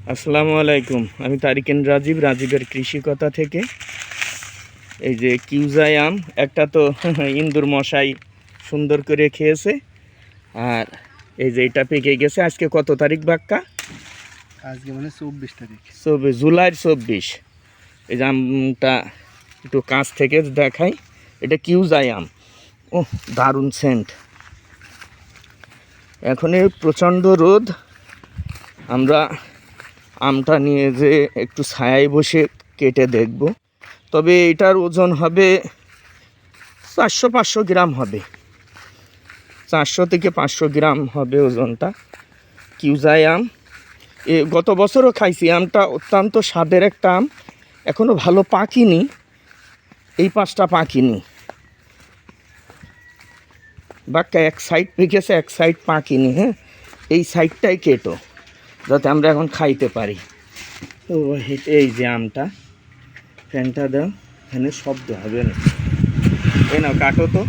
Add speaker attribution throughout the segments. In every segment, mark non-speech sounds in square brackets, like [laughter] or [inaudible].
Speaker 1: আসসালামু আলাইকুম। আমি তারিকেন রাজীব রাজীবের কৃষিকতা থেকে। এই যে কিউজাই আম একটা তো [laughs] ইন্দুর মশাই সুন্দর করে খেয়েছে। আর এই যে এটা পেকে গেছে। আজকে কত তারিখ বাক্কা?
Speaker 2: আজকে মানে চব্বিশ তারিখ।
Speaker 1: চব্বিশ জুলাইয়ের চব্বিশ। এই যে আমটা একটু কাছ থেকে দেখাই। এটা কিউজাই আম। ও দারুণ সেন্ট এখন এই প্রচণ্ড রোদ। আমরা আমটা নিয়ে যে একটু ছায়ায় বসে কেটে দেখব। তবে এটার ওজন হবে চারশো পাঁচশো গ্রাম হবে। চারশো থেকে পাঁচশো গ্রাম হবে ওজনটা। কিউজাই আম। এ গত বছরও খাইছি, আমটা অত্যন্ত স্বাদের একটা আম। এখনও ভালো পাকিনি, এই পাঁচটা পাকিনি। বাক্কা এক সাইড পেকেছে, এক সাইড পাকিনি হ্যাঁ? এই সাইডটাই কেটো। যাতে আমরা এখন খাইতে পারি। তো এই- যে আমটা, ফ্যানটা দাও, এখানে শব্দ হবে না। এই নাও, কাটো তো।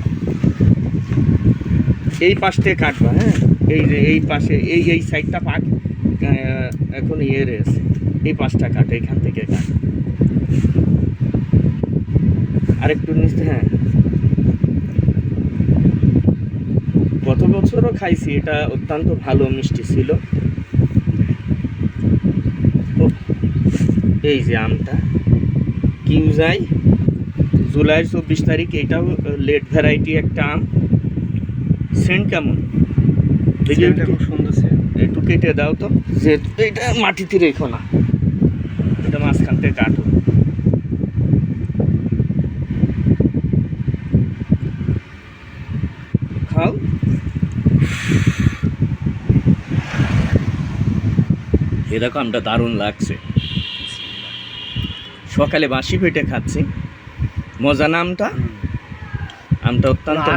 Speaker 1: এই পাশ থেকে কাটবা হ্যাঁ? এই যে এই পাশে, এই এই সাইডটা পাক এখন ইয়ে রয়েছে এই পাশটা কাটো, এখান থেকে কাট। আরেকটু নিচে হ্যাঁ। গত বছরও খাইছি, এটা অত্যন্ত ভালো মিষ্টি ছিল। এই যে আমটা। কিউজাই জুলাইয়ের চব্বিশ তারিখ এটাও লেট ভ্যারাইটি একটা আম। সেন্ট কেমন? দেখি
Speaker 2: এটা খুব সুন্দর
Speaker 1: একটু কেটে দাও তো। যেহেতু এটা মাটিতে রেখো না। এটা মাঝখান থেকে কাটো। খাও। এরকম আমটা দারুণ লাগছে। সকালে বাসি পেটে খাচ্ছি। মজা না আমটা? আমটা অত্যন্ত।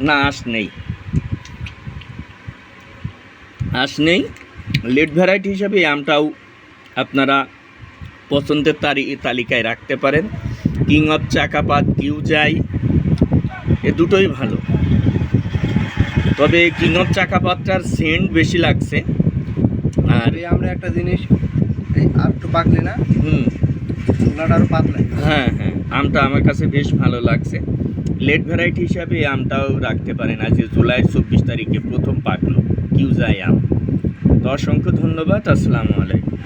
Speaker 1: না আঁশ নেই। আঁশ নেই। লেট ভ্যারাইটি হিসাবে এই আমটাও আপনারা পছন্দের তারি তালিকায় রাখতে পারেন। কিং অফ চাকাপাত কিউজাই এ দুটোই ভালো। তবে কিং অফ চাকাপাতটার সেন্ট বেশি লাগছে। আর
Speaker 2: আমরা একটা জিনিস আর একটু পাকলে না?
Speaker 1: হুম। হ্যাঁ হ্যাঁ আমটা আমার কাছে বেশ ভালো লাগছে। লেট ভ্যারাইটি হিসাবে আমটাও রাখতে পারেন। আজ জুলাই চব্বিশ তারিখে প্রথম পাকলো, কিউজাই আম। তো অসংখ্য ধন্যবাদ, আসসালামু আলাইকুম।